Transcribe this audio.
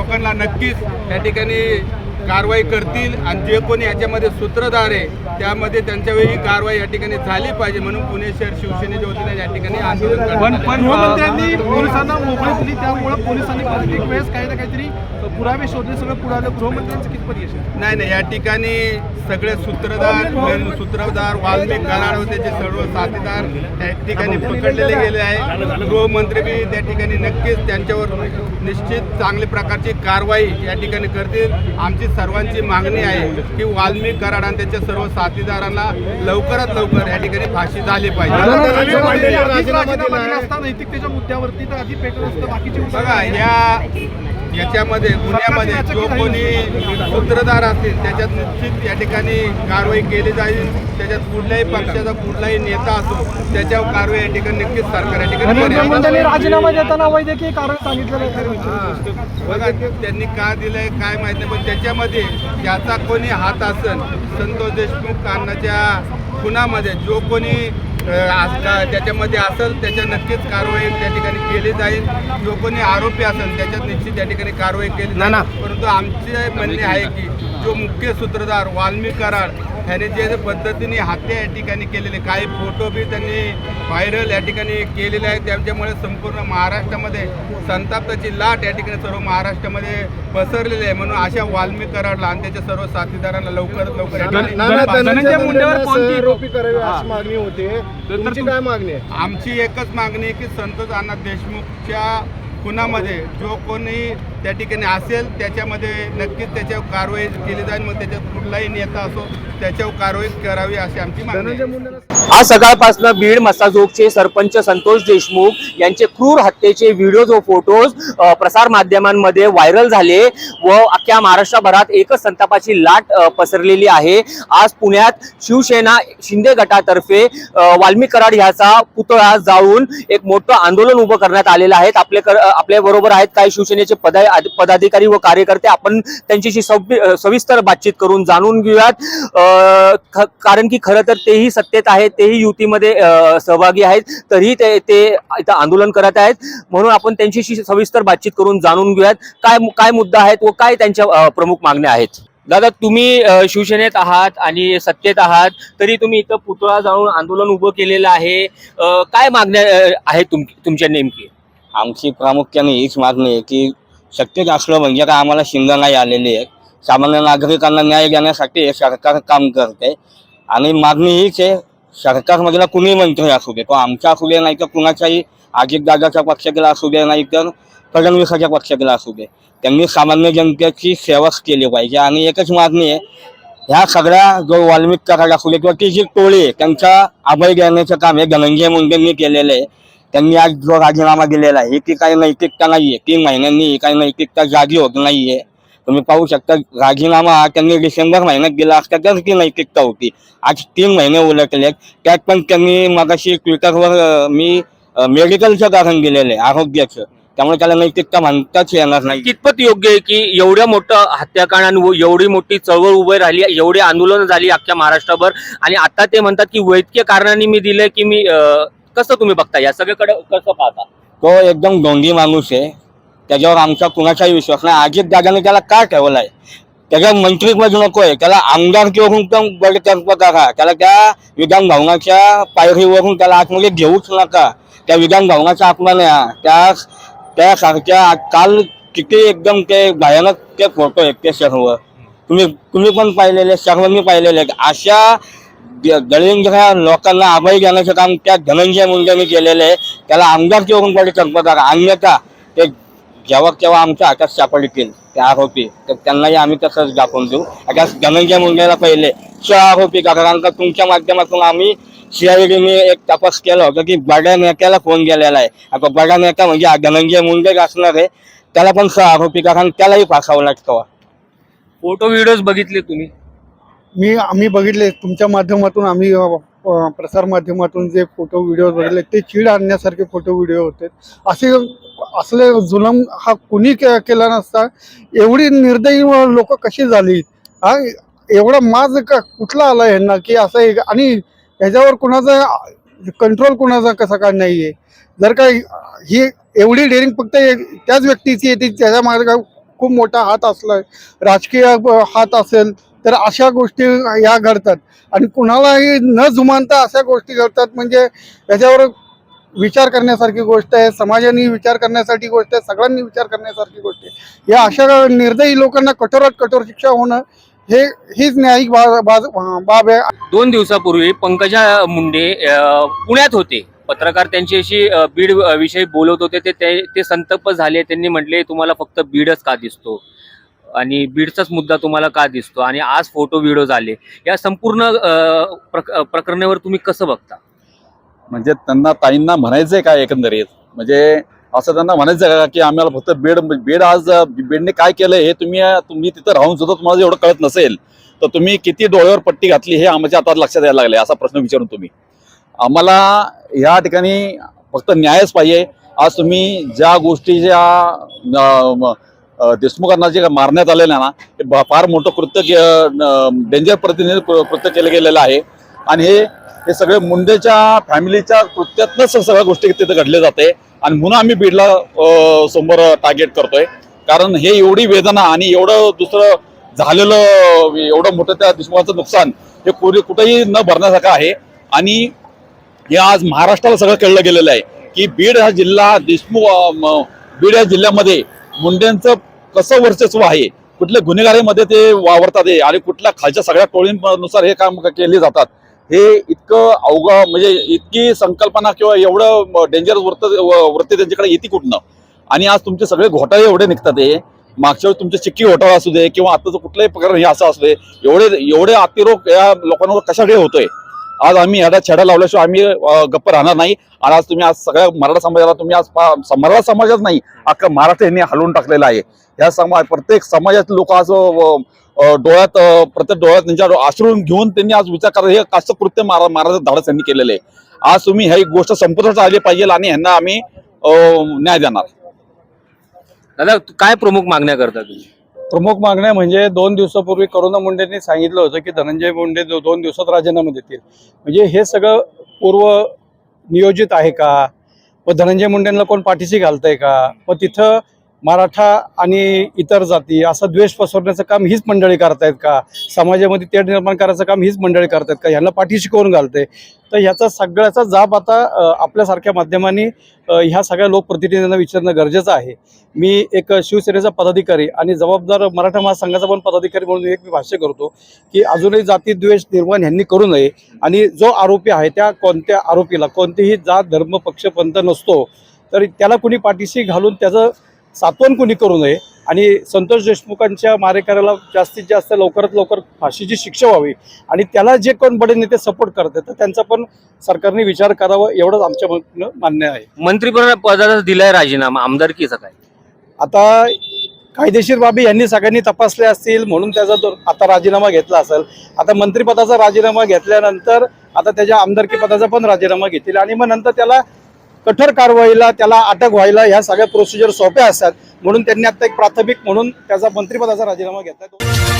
लोकांना नक्कीच या ठिकाणी कारवाई करतील आणि जे कोणी याच्यामध्ये सूत्रधार आहे त्यामध्ये त्यांच्यावेळी कारवाई या ठिकाणी झाली पाहिजे म्हणून पुणे शहर शिवसेनेच्या वतीने या ठिकाणी आंदोलन पण. पण गृहमंत्र्यांनी पोलिसांना मोकळी दिली. त्यामुळे पोलिसांनी प्रत्येक वेळेस काही ना काहीतरी पुरावे शोधले. सगळं पुरावे गृहमंत्र्यांचं कितपत यश? नाही नाही. या ठिकाणी सगळे सूत्रधार सूत्रधार वाल्मिक कराड व त्याचे सर्व साथीदार त्या ठिकाणी पकडलेले गेले आहे. गृहमंत्री बी त्या ठिकाणी नक्कीच त्यांच्यावर निश्चित चांगल्या प्रकारची कारवाई या ठिकाणी करतील. आमची सर्वांची मागणी आहे की वाल्मिक कराड आणि त्याच्या सर्व साथीदारांना लवकरात लवकर या ठिकाणी फाशी झाली पाहिजे. नैतिकतेच्या मुद्द्यावरती तर आधी पेटत असतं बाकीची बघा या याच्यामध्ये गुन्ह्यामध्ये जो कोणी सूत्रधार असतील त्याच्यात निश्चित या ठिकाणी कारवाई केली जाईल त्याच्यात कुठल्याही पक्षाचा कुठलाही नेता असो त्याच्यावर कारवाई या ठिकाणी नक्कीच सरकार या ठिकाणी. राजीनामा देताना वैद्यकीय कारण सांगितलेलं. बघा त्यांनी का दिलंय काय माहीत नाही पण त्याच्यामध्ये ज्याचा कोणी हात असेल संतोष देशमुख कारणाच्या खुनामध्ये जो कोणी आज- का- त्याच्यामध्ये असेल त्याच्या नक्कीच कारवाई त्या ठिकाणी केली जाईल. जो कोणी आरोपी असेल त्याच्यात निश्चित त्या ठिकाणी कारवाई केली जाईल. परंतु आमचे म्हणणे आहे की जो मुख्य सूत्रधार वाल्मिक कराड ह्याने जे पद्धतीने हत्या या ठिकाणी केलेले काही फोटो बी त्यांनी व्हायरल या ठिकाणी केलेले आहेत. त्याच्यामुळे संपूर्ण महाराष्ट्रामध्ये संतापाची लाट या ठिकाणी सर्व महाराष्ट्रामध्ये पसरलेली आहे. म्हणून अशा वाल्मिक कराडला आणि त्याच्या सर्व साथीदारांना लवकरात लवकर मागणी होते? आमची एकच मागणी आहे की संतोष अण्णा देशमुखच्या खुनामध्ये जो कोणी त्या ठिकाणी असेल त्याच्यामध्ये नक्कीच त्याच्यावर कारवाई केली जाईल मग त्याच्यात कुठलाही नेता असो त्याच्यावर कारवाई करावी अशी आमची मागणी आज सकाळपासून बीड मसाजोगचे सरपंच संतोष देशमुख यांचे क्रूर हत्येचे व्हिडिओज व फोटोज प्रसार माध्यमांमध्ये व्हायरल झाले व अख्ख्या महाराष्ट्रभरात एकच संतापाची लाट पसरलेली आहे. आज पुण्यात शिवसेना शिंदे गटातर्फे अ, वाल्मिक कराड ह्याचा पुतळा जाळून एक मोठं आंदोलन उभं करण्यात आलेलं आहे. आपले आपल्या बरोबर आहेत. काही शिवसेनेचे पदा पदाधिकारी व कार्यकर्ते आपण त्यांच्याशी सविस्तर बातचीत करून जाणून घेऊयात. ख- कारण की खरं तर तेही सत्तेत आहेत तेही युतीमध्ये सहभागी आहेत तरीही ते ते इथं आंदोलन करत आहेत. म्हणून आपण त्यांच्याशी सविस्तर बातचीत करून जाणून घेऊयात. काय काय मुद्दा आहेत व काय त्यांच्या प्रमुख मागण्या आहेत? दादा तुम्ही शिवसेनेत आहात आणि सत्तेत आहात तरी तुम्ही इथं पुतळा जाऊन आंदोलन उभं केलेलं आहे. काय मागण्या आहेत तुम तुमच्या नेमकी? आमची प्रामुख्याने हीच मागणी आहे की शक्यच असलं म्हणजे का आम्हाला शिंद नाही आलेली आहे सामान्य नागरिकांना न्याय देण्यासाठी हे सरकार काम करते. आणि मागणी हीच आहे सरकारमधला कुणी मंत्री असू दे तो आमचा असू दे नाही तर कुणाच्याही अजितदादाच्या पक्षातला असू दे नाही तर फडणवीसाच्या पक्षातला असू दे. त्यांनी सामान्य जनतेची सेवाच केली पाहिजे. आणि एकच मागणी आहे ह्या सगळ्या जो वाल्मिक कराड असू दे किंवा ती जी टोळी आहे त्यांचा अभय घेण्याचं काम हे धनंजय मुंडेंनी केलेलं आहे. त्यांनी आज जो राजीनामा दिलेला आहे ही ती काही नैतिकता नाहीये. तीन महिन्यांनी ही काही नैतिकता जागी होत नाहीये. तुम्ही पाहू शकता राजीनामा हा त्यांनी डिसेंबर महिन्यात दिला असता तर ती नैतिकता होती. आज तीन महिने उलटले त्यात पण त्यांनी मगाशी ट्विटरवर मी मेडिकलचं कारण दिलेलं आहे आरोग्याचं. त्यामुळे त्याला नैतिकता म्हणताच येणार नाही. कितपत योग्य आहे की एवढ्या मोठं हत्याकांड आणि एवढी मोठी चळवळ उभी राहिली एवढी आंदोलन झाली अख्ख्या महाराष्ट्रभर? आणि आता ते म्हणतात की वैद्यकीय कारणांनी मी दिलंय की मी कसं तुम्ही बघता? या सगळीकडे कसं पाहता? तो एकदम दोंडी माणूस आहे. त्याच्यावर आमचा कुणाचाही विश्वास नाही. अजित दादाने त्याला का ठेवलाय? त्याच्या मंत्रीपद नको आहे त्याला आमदारकीवरून पण बडतर्फ करा. त्याला त्या विधान भवनाच्या पायरीवरून त्याला आतमध्ये घेऊच नका. त्या विधान भवनाचा अपमान आहे हा. त्या त्यासारख्या काल किती एकदम ते भयानक ते फोटो आहेत ते सर्व. तुम्ही तुम्ही पण पाहिलेले सर्वांनी पाहिलेले अशा गळींच्या लोकांना अभय देण्याचं काम त्या धनंजय मुंडेने केलेलं आहे. त्याला आमदार किंवा पडले चंपदार अन्यथा ते जेव्हा केव्हा आमच्या हातात सापडतील त्या आरोपी. तर त्यांनाही आम्ही तसंच दाखवून देऊ. आता धनंजय मुंडेला पहिले स आरोपी का? कारण का तुमच्या माध्यमातून आम्ही सीआयडीने एक तपास केला होता की बड्या नेत्याला फोन गेलेला आहे. आता बडा नेता म्हणजे धनंजय मुंडे असणार आहे. त्याला पण सह आरोपी का कारण त्यालाही फासावं लागतं. फोटो व्हिडिओज बघितले तुम्ही? मी आम्ही बघितले तुमच्या माध्यमातून आम्ही प्रसार माध्यमातून जे फोटो व्हिडिओ बघितले ते चीड आणण्यासारखे फोटो व्हिडिओ होते. असे असले जुलम हा कुणी के, केला नसता एवढी निर्दयी लोक कशी झाली? हा एवढा माज का कुठला आला ह्यांना की असं एक आणि ह्याच्यावर कुणाचा कंट्रोल कुणाचा कसा काय नाहीये? जर का ही एवढी डेअरिंग फक्त त्याच व्यक्तीची येते त्याच्यामागे काय खूप मोठा हात असला राजकीय हात असेल तर अशा गोष्टी या घडतात. आणि कुणालाही न जुमानता अशा गोष्टी घडतात म्हणजे याच्यावर विचार करण्यासारखी गोष्ट आहे समाजाने विचार करण्यासाठी गोष्ट आहे सगळ्यांनी विचार करण्यासारखी गोष्ट आहे. या अशा निर्दयी लोकांना कठोरात कठोर शिक्षा होणं हे हीच न्यायिक बाब आहे. दोन दिवसापूर्वी पंकजा मुंडे पुण्यात होते. पत्रकार त्यांच्याशी बीड विषयी बोलत होते ते ते ते संतप्त झाले. त्यांनी म्हटले तुम्हाला फक्त बीडच का दिसतो? आणि बीडचाच मुद्दा तुम्हाला का दिसतो? आणि आज फोटो व्हिडिओ झाले. या संपूर्ण प्रक- प्रकरणावर तुम्ही कसं बघता? म्हणजे त्यांना ताईंना म्हणायचंय काय एकंदरीत? म्हणजे असं त्यांना म्हणायचं का की आम्हाला फक्त बेड बेड आज बेडने काय केलंय हे तुम्ही तुम्ही तिथं राहून सुद्धा तुम्हाला एवढं कळत नसेल तर तुम्ही किती डोळ्यावर पट्टी घातली हे आमच्या आता लक्षात यायला लागले असा प्रश्न विचारून तुम्ही. आम्हाला ह्या ठिकाणी फक्त न्यायच पाहिजे. आज तुम्ही ज्या गोष्टी ज्या देशमुखांना जे मारण्यात आलेलं आहे ना हे फार मोठं कृत्य डेंजर प्रतिनिधी कृत्य केलं गेलेलं आहे. आणि हे हे सगळे मुंडेच्या फॅमिलीच्या कृत्यातनंच सगळ्या गोष्टी तिथे घडले जाते. आणि म्हणून आम्ही बीडला समोर टार्गेट करतोय. कारण हे एवढी वेदना आणि एवढं दुसरं झालेलं एवढं मोठं त्या देशमुखाचं नुकसान हे कुठे कुठेही न भरण्यासारखं आहे. आणि हे आज महाराष्ट्राला सगळं कळलं गेलेलं आहे की बीड हा जिल्हा देशमुख बीड या जिल्ह्यामध्ये मुंड्यांचं कसं वर्चस्व आहे? कुठल्या गुन्हेगारीमध्ये ते वावरतात हे? आणि कुठल्या खालच्या सगळ्या टोळींनुसार हे काम केले जातात? हे इतकं अवघड म्हणजे इतकी संकल्पना किंवा एवढं डेंजरस वृत्त वृत्ती त्यांच्याकडे येते कुठनं? आणि आज तुमचे सगळे घोटाळे एवढे निघतात हे. मागच्या वेळी तुमचे चिक्की घोटाळा असू दे किंवा आताचं कुठलंही प्रकरण हे असं असू दे. एवढे एवढे अतिरोग या लोकांवर कशाकडे होतोय? आज आम्ही ह्याला छेडा लावल्याशिवाय आम्ही गप्प राहणार नाही. आणि आज तुम्ही आज सगळ्या मराठा समाजाला तुम्ही आज मराठा समाजात नाही अख्खा महाराष्ट्र यांनी हलवून टाकलेला आहे. ह्या समाज प्रत्येक समाजात लोक आज डोळ्यात प्रत्येक डोळ्यात त्यांच्या आश्रून घेऊन त्यांनी आज विचार करत हे कास्त कृत्य मारा महाराज धाडस यांनी केलेलं आहे. आज तुम्ही ही गोष्ट संपुष्टात आली पाहिजे आणि ह्यांना आम्ही न्याय देणार. दादा काय प्रमुख मागण्या करता तुम्ही? प्रमुख मागण्या म्हणजे दोन दिवसापूर्वी करोना मुंडेंनी सांगितलं होतं की धनंजय मुंडे दो- दोन दिवसात राजीनामा देतील. म्हणजे हे सगळं पूर्व नियोजित आहे का? व धनंजय मुंडेंना कोण पाठीशी घालतंय का? व तिथं मराठा आणि इतर जाती असा द्वेष पसरण्याचं काम हीच मंडळी करतायत का? समाजामध्ये तेढ निर्माण करायचं काम हीच मंडळी करतायत का? ह्यांना पाठीशी कोण घालते तर ह्याचा सगळ्याचा जाब आता आपल्यासारख्या माध्यमांनी ह्या सगळ्या लोकप्रतिनिधींना विचारणं गरजेचं आहे. मी एक शिवसेनेचा पदाधिकारी आणि जबाबदार मराठा महासंघाचा पण पदाधिकारी म्हणून एक मी भाष्य करतो की अजूनही जाती द्वेष निर्माण ह्यांनी करू नये आणि जो आरोपी आहे त्या कोणत्या आरोपीला कोणतीही जात धर्म पक्ष पंथ नसतो तर त्याला कुणी पाठीशी घालून त्याचं सात्वन कुणी करू नये. आणि संतोष देशमुखांच्या मारेकऱ्याला जास्तीत जास्त लवकरात लवकर फाशीची शिक्षा व्हावी. आणि त्याला जे कोण बडे नेते सपोर्ट करतात तर त्यांचा पण सरकारने विचार करावा एवढंच आमच्या मान्य आहे. मंत्रिपद पदाचा दिलाय राजीनामा आमदारकीचा काय? आता कायदेशीर बाबी यांनी सगळ्यांनी तपासल्या असतील म्हणून त्याचा तो आता राजीनामा घेतला असेल. आता मंत्रिपदाचा राजीनामा घेतल्यानंतर आता त्याच्या आमदारकी पदाचा पण राजीनामा घेतील. आणि मग नंतर त्याला कठोर कारवाईला त्याला अटक व्हायला ह्या सगळ्या प्रोसिजर सोप्या असतात. म्हणून त्यांनी आता एक प्राथमिक म्हणून त्याचा मंत्रिपदाचा राजीनामा घेतला.